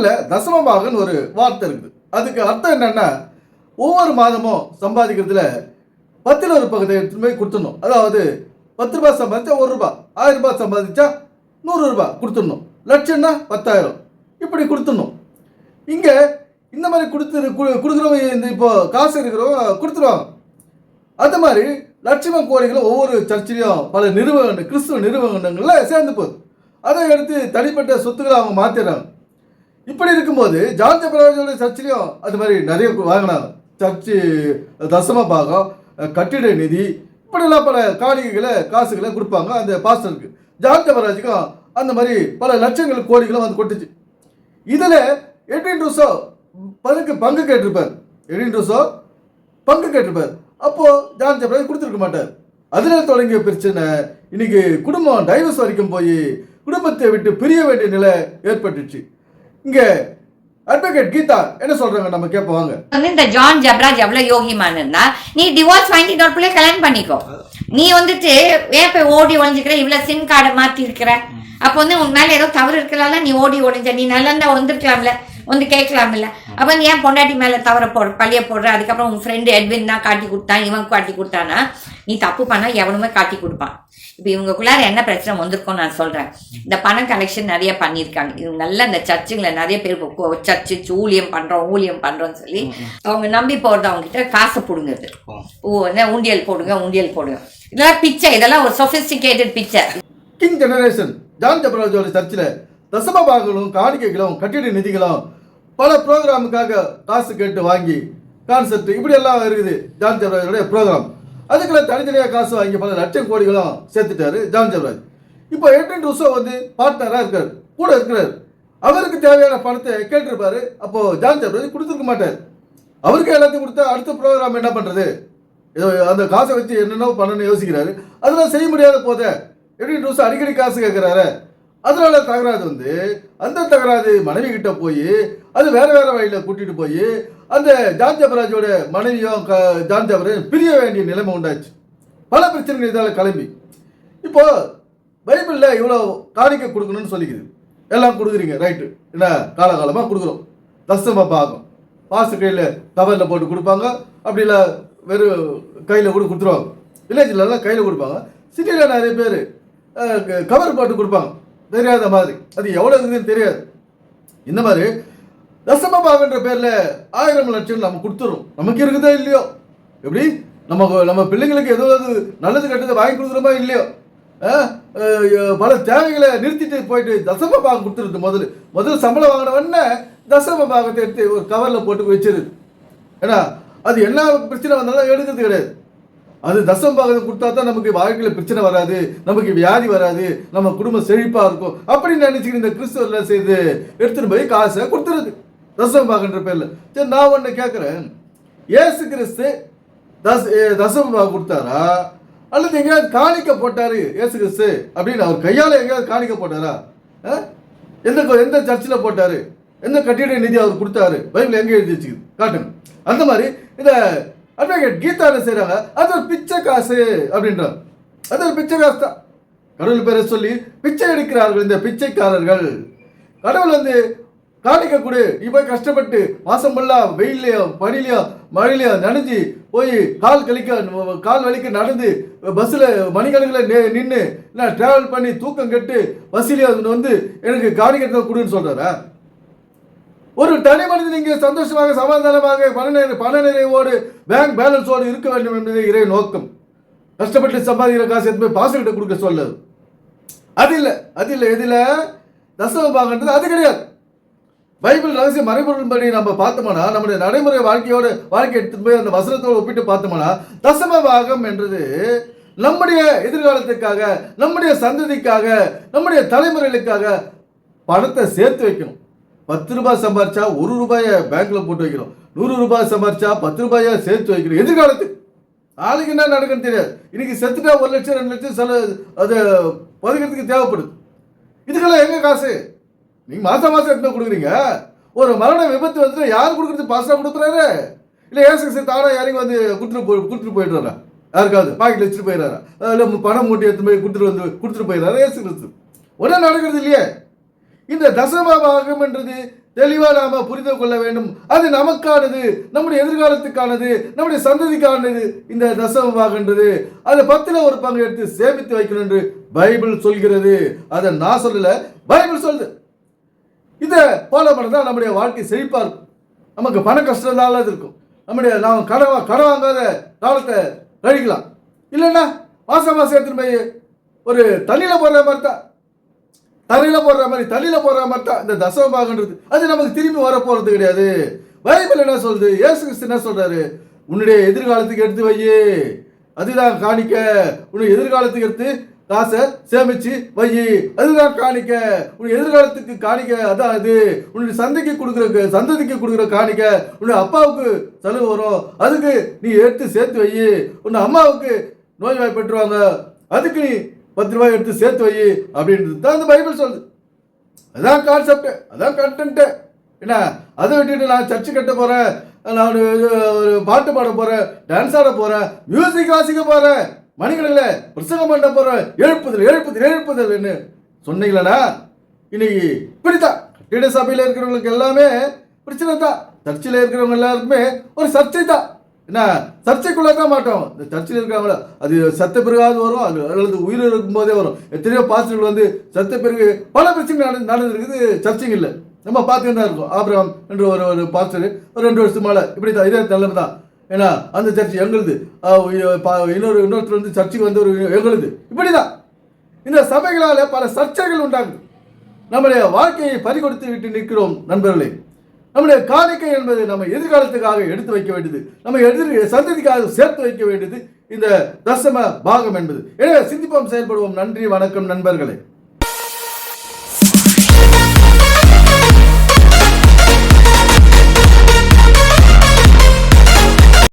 பைபிளில் தசமபாகன்னு ஒரு வார்த்தை இருக்குது. அதுக்கு அர்த்தம் என்னென்னா ஒவ்வொரு மாதமும் சம்பாதிக்கிறதுல பத்தில் ஒரு பகுதியை எடுத்துட்டு போய் கொடுத்துடணும். அதாவது பத்து ரூபாய் சம்பாதிச்சா ஒரு ரூபாய் ஆயிரம் ரூபாய் சம்பாதிச்சா நூறு ரூபாய் கொடுத்துடணும். லட்சம்னா பத்தாயிரம். இப்படி கொடுத்துடணும். இங்கே இந்த மாதிரி கொடுத்து கொடுக்குறவங்க இந்த இப்போ காசு இருக்கிறவங்க கொடுத்துருவாங்க. அது மாதிரி லட்சும கோரிகளும் ஒவ்வொரு சர்ச்சிலையும் பல நிறுவனங்கள் கிறிஸ்துவ நிறுவனங்களில் சேர்ந்து போகுது. அதை எடுத்து தனிப்பட்ட சொத்துக்களை அவங்க மாற்றிடுறாங்க இப்படி இருக்கும்போது ஜார்ஜ் பிரகாஷோட சர்ச்சிலையும் அது மாதிரி நிறைய வாங்கினாங்க. சர்ச்சு தசம பாகம் கட்டிட நிதி இப்படிலாம் பல காணிக்கைகளை காசுகளை கொடுப்பாங்க அந்த பாஸ்டருக்கு. ஜார்ஜ் பிரகாஷுக்கும் அந்த மாதிரி பல லட்சங்கள் கோடிகளும் வந்து கொட்டுச்சு. இதில் எட்வின் ரூசோ பங்கு பங்கு கேட்டிருப்பார். எட்வின் ரூசோ பங்கு கேட்டிருப்பார். அப்போது ஜான் ஜப்ராஜ் கொடுத்துருக்க மாட்டார். அதில் தொடங்கிய பிரச்சனை இன்னைக்கு குடும்பம் டைவர்ஸ் வரைக்கும் போய் குடும்பத்தை விட்டு பிரிய வேண்டிய நிலை ஏற்பட்டுச்சு. இங்கே அட்வொகேட் கீதா என்ன சொல்றாங்க? நம்ம கேட்போம் வாங்க. வந்து இந்த ஜான் ஜப்ராஜ் எவ்வளவு யோகிமானுன்னா நீ டிவோர்ஸ் வாங்கி இன்னொரு பிள்ளை கல்யாணம் பண்ணிக்கோ. நீ வந்துட்டு ஏன் போய் ஓடி ஒழிஞ்சுக்கிற இவ்வளவு சிம் கார்டை மாத்தி இருக்கிற அப்போ வந்து உன் மேல ஏதோ தவறு இருக்கலாம்ல நீ ஓடி ஒளிஞ்ச நீ நல்லா இருந்தா வந்துருக்கலாம்ல வந்து கேட்கலாம்ல. அப்ப நீ ஏன் பொண்டாட்டி மேல தவற போடு பழைய போடுற? அதுக்கப்புறம் உன் ஃப்ரெண்டு எட்வின் தான் காட்டி கொடுத்தான் இவன் காட்டி கொடுத்தானா நீ தப்பு பண்ணா எவனுமே காட்டி கொடுப்பான். இப்போ இவங்களுக்குள்ளார என்ன பிரச்சனை வந்திருக்கும் நான் சொல்றேன். இந்த பணம் கலெக்ஷன் நிறைய பண்ணியிருக்காங்க. இவங்க நல்ல இந்த சர்ச்சுங்களை நிறைய பேர் சர்ச்சு ஊழியம் பண்றோம் ஊழியம் பண்றோம்னு சொல்லி அவங்க நம்பி போறது அவங்க கிட்ட காசை பிடுங்குறது ஓ. என்ன உண்டியல் போடுங்க உண்டியல் போடுங்க. இதெல்லாம் பிச்சை இதெல்லாம் ஒரு சொபிஸ்டிகேட்டட் பிச்சை. கிங் ஜெனரேஷன் ஜான் ஜப்ராஜோட சர்ச்சில் தசம பாகங்களும் காணிக்கைகளும் கட்டிட நிதிகளும் பல ப்ரோக்ராமுக்காக காசு கேட்டு வாங்கி கான்செப்ட் இப்படி எல்லாம் இருக்குது. ஜான் ஜப்ராஜோடைய ப்ரோக்ராம் அதுக்கெல்லாம் தனித்தனியாக காசு வாங்கி பல லட்சம் கோடிகளும் சேர்த்துட்டாரு ஜான் ஜவராஜ் இப்போ ஏட்டன் ருசோ வந்து பார்ட்னராக இருக்கார். கூட இருக்கிறார். அவருக்கு தேவையான பணத்தை கேட்டிருப்பாரு. அப்போ ஜான் ஜவராஜ் கொடுத்துருக்க மாட்டார். அவருக்கு எல்லாத்தையும் கொடுத்தா அடுத்த ப்ரோக்ராம் என்ன பண்ணுறது ஏதோ அந்த காசை வச்சு என்னென்ன பண்ணணும்னு யோசிக்கிறாரு. அதெல்லாம் செய்ய முடியாத போதே எப்படி ரூஸ் அடிக்கடி காசு கேட்குறாரு. அதனால தகராறு வந்து அந்த தகராறு மனைவி கிட்ட போய் அது வேற வேற வழியில் கூட்டிட்டு போய் அந்த ஜான் ஜபராஜோட மனைவியும் க ஜான் பிரிய வேண்டிய நிலைமை உண்டாச்சு. பல பிரச்சனைகள் இதால் கிளம்பி. இப்போ பைபிளில் இவ்வளோ காணிக்க கொடுக்கணும்னு சொல்லிக்குது. எல்லாம் கொடுக்குறீங்க ரைட்டு. என்ன காலகாலமாக கொடுக்குறோம். தசம பாகம். பாசு கையில் கவரில் போட்டு கொடுப்பாங்க. அப்படி இல்லை வெறும் கையில் கூட கொடுத்துருவாங்க. வில்லேஜ்லலாம் கையில் கொடுப்பாங்க. சிட்டியில் நிறைய பேர் கவர் போட்டு கொடுப்பாங்க. தெரியாத மாதிரி. அது எவ்வளோ இருக்குதுன்னு தெரியாது. இந்த மாதிரி தசமபாகன்ற பேரில் ஆயிரம் லட்சம் நம்ம கொடுத்துறோம். நமக்கு இருக்குதா இல்லையோ? எப்படி? நம்ம நம்ம பிள்ளைங்களுக்கு ஏதாவது நல்லது கெட்டது வாங்கி கொடுக்குறோமா இல்லையோ? ஆ, பல தேவைகளை நிறுத்திட்டு போயிட்டு தசம பாகம் கொடுத்துருது முதல்ல முதல்ல சம்பளம் வாங்கினவொடனே தசம பாகத்தை எடுத்து ஒரு கவரில் போட்டு வச்சிருது ஏன்னா அது என்ன பிரச்சனை வந்தாலும் எடுக்கிறது கிடையாது. அது தசம பாகத்தை கொடுத்தா தான் நமக்கு வாழ்க்கையில் பிரச்சனை வராது நமக்கு வியாதி வராது நம்ம குடும்பம் செழிப்பாக இருக்கும். அப்படின்னு நினச்சிக்கிட்டு இந்த கிறிஸ்தவர்லாம் செய்து எடுத்துகிட்டு போய் காசை கொடுத்துருது தசமபாகன்ற பேரில். சரி நான் ஒன்று கேட்குறேன் ஏசு கிறிஸ்து தஸ் ஏ, கொடுத்தாரா? அல்லது எங்கேயாவது காணிக்க போட்டார் ஏசு கிறிஸ்து அப்படின்னு அவர் கையால் எங்கேயாவது காணிக்க போட்டாரா? ஆ? எந்த கோ- எந்த சர்ச்சில் போட்டார்? எந்த கட்டிட நிதி அவர் கொடுத்தாரு? பைபிள் எங்கே எழுதி வச்சுக்குது? காட்டுங்க. அந்த மாதிரி இந்த அட்வொகேட் கீதா என்ன செய்கிறாங்க அது ஒரு பிச்சை காசு அப்படின்றார். அது ஒரு பிச்சை காசு தான். கடவுள் பேரை சொல்லி பிச்சை எடுக்கிறார்கள் இந்த பிச்சைக்காரர்கள். கடவுள் வந்து காணிக்க கொடு நீ போய் கஷ்டப்பட்டு மாசம் பண்ணலாம் வெயிலையும் பனிலையோ மழையிலையோ நனைஞ்சு போய் கால் கழிக்க கால் வலிக்க நடந்து பஸ்ஸில் மணிக்கணக்கில் நின்று நான் ட்ராவல் பண்ணி தூக்கம் கெட்டு பஸ்ஸிலே வந்து எனக்கு காணிக்கத்தை கொடுன்னு சொல்கிறாரா ஒரு தனி மனிதன் இங்கே சந்தோஷமாக சமாதானமாக பண நிறை பண நிறைவோடு பேங்க் பேலன்ஸோடு இருக்க வேண்டும் என்பதே இறை நோக்கம். கஷ்டப்பட்டு சம்பாதிக்கிற காசு எதுவுமே பாசகிட்ட கொடுக்க சொல்லது அது இல்லை அது இல்லை எதில்? தசவ பாகன்றது அது கிடையாது. பைபிள் ரகசிய மறைபொருள்படி நம்ம பார்த்தோம்னா நம்முடைய நடைமுறை வாழ்க்கையோட வாழ்க்கை எடுத்துட்டு போய் அந்த வசனத்தோடு ஒப்பிட்டு பார்த்தோம்னா தசம பாகம் என்றது நம்முடைய எதிர்காலத்துக்காக நம்முடைய சந்ததிக்காக நம்முடைய தலைமுறைகளுக்காக பணத்தை சேர்த்து வைக்கணும். பத்து ரூபாய் சம்பாரிச்சா ஒரு ரூபாயை பேங்க்ல போட்டு வைக்கணும். நூறு ரூபாய் சம்பாரிச்சா பத்து ரூபாயை சேர்த்து வைக்கணும். எதிர்காலத்துக்கு. நாளைக்கு என்ன நடக்குன்னு தெரியாது. இன்னைக்கு செத்துட்டா ஒரு லட்சம் ரெண்டு லட்சம் செல அது பதுக்கிறதுக்கு தேவைப்படுது. இதுக்கெல்லாம் எங்க காசு? நீங்க மாசம் மாசம் எடுத்து கொடுக்குறீங்க. ஒரு மரண விபத்து வந்து யார் கொடுக்குறது? பாஸ்டா கொடுக்குறாரு? இல்லை ஏசு கிறிஸ்து தானா யாரையும் வந்து கொடுத்துட்டு போய் கொடுத்துட்டு போயிடுறாரா? யாருக்காவது பாக்கெட்ல வச்சுட்டு போயிடுறாரா? இல்லை பணம் மூட்டி எடுத்து போய் கொடுத்துட்டு வந்து கொடுத்துட்டு போயிடுறாரு? ஏசு கிறிஸ்து உடனே நடக்கிறது இல்லையே. இந்த தசம என்றது தெளிவாக நாம புரிந்து கொள்ள வேண்டும். அது நமக்கானது நம்முடைய எதிர்காலத்துக்கானது நம்முடைய சந்ததிக்கானது இந்த தசமபாகன்றது அதை பத்தில் ஒரு பங்கு எடுத்து சேமித்து வைக்கணும் என்று பைபிள் சொல்கிறது. அதை நான் சொல்லலை. பைபிள் சொல்லுது. இதை ஃபாலோ பண்ணதான் நம்முடைய வாழ்க்கை செழிப்பாக இருக்கும். நமக்கு பண கஷ்டம் தான் இருக்கும். நம்முடைய நாம் கடன் வா- கடன் வாங்காத காலத்தை கழிக்கலாம். இல்லைன்னா மாதம் மாதம் எடுத்துன்னு போய் ஒரு தண்ணியில் போடுற மாதிரி தான் தரையில போடுற மாதிரி தண்ணியில் போடுற மாதிரி தான் இந்த தசமபாகன்றது அது நமக்கு திரும்பி வர போகிறது கிடையாது. பைபிள் என்ன சொல்லுது? ஏசு கிறிஸ்து என்ன சொல்கிறாரு உன்னுடைய எதிர்காலத்துக்கு எடுத்து வையே. அதுதான் காணிக்க. உன்னுடைய எதிர்காலத்துக்கு எடுத்து காசை சேமிச்சு வை அதுதான் காணிக்க. உன் எதிர்காலத்துக்கு காணிக்க. அதான் அது. உன்னுடைய சந்தைக்கு கொடுக்குற சந்ததிக்கு கொடுக்குற காணிக்க. உன்னுடைய அப்பாவுக்கு செலவு வரும். அதுக்கு நீ எடுத்து சேர்த்து வை உன்னை அம்மாவுக்கு நோய் பெற்றுவாங்க. அதுக்கு நீ பத்து ரூபாய் எடுத்து சேர்த்து வை அப்படின்றது தான் அந்த பைபிள் சொல்லுது. அதான் கான்செப்ட் அதான் கண்டென்ட் என்ன? அதை விட்டுட்டு நான் சர்ச்சு கட்ட போறேன். நான் ஒரு ஒரு பாட்டு பாட போறேன். டான்ஸ் ஆட போறேன். மியூசிக் வாசிக்க போறேன். மணிகளில் பிரசங்கம் பண்ண போறேன் எழுப்புதல் எழுப்புதல் எழுப்புதல்னு சொன்னீங்களா இன்னைக்கு இப்படித்தான் கட்டிட சபையில் இருக்கிறவங்களுக்கு எல்லாமே பிரச்சனை தான். சர்ச்சில் இருக்கிறவங்க எல்லாருக்குமே ஒரு சர்ச்சை தான். என்ன சர்ச்சைக்குள்ள தான் மாட்டோம். இந்த சர்ச்சில் இருக்கிறவங்கள அது சத்த பிறகாவது வரும் அது அல்லது உயிர் இருக்கும்போதே வரும். எத்தனையோ பாஸ்டர்கள் வந்து சத்த பிறகு பல பிரச்சனை நடந்து நடந்திருக்குது. சர்ச்சைங்க இல்லை. நம்ம பார்த்துக்கிட்டு தான் இருக்கோம். ஆபிரகாம் என்று ஒரு ஒரு பாஸ்டர் ஒரு ரெண்டு வருஷத்துக்கு மேலே. இப்படி தான் இதே நிலைமை தான். ஏன்னா அந்த சர்ச் எங்களுது. பா- இன்னொரு இன்னொருத்தர் வந்து சர்ச்சுக்கு வந்து ஒரு எங்களுது. இப்படி தான் இந்த சபைகளால் பல சர்ச்சைகள் உண்டாகுது. நம்முடைய வாழ்க்கையை பறிகொடுத்து விட்டு நிற்கிறோம் நண்பர்களே. நம்முடைய காணிக்கை என்பது நம்ம எதிர்காலத்துக்காக எடுத்து வைக்க வேண்டியது. நம்ம எதிர் சந்ததிக்காக சேர்த்து வைக்க வேண்டியது இந்த தசம பாகம் என்பது. எனவே சிந்திப்போம் செயல்படுவோம். நன்றி வணக்கம் நண்பர்களே.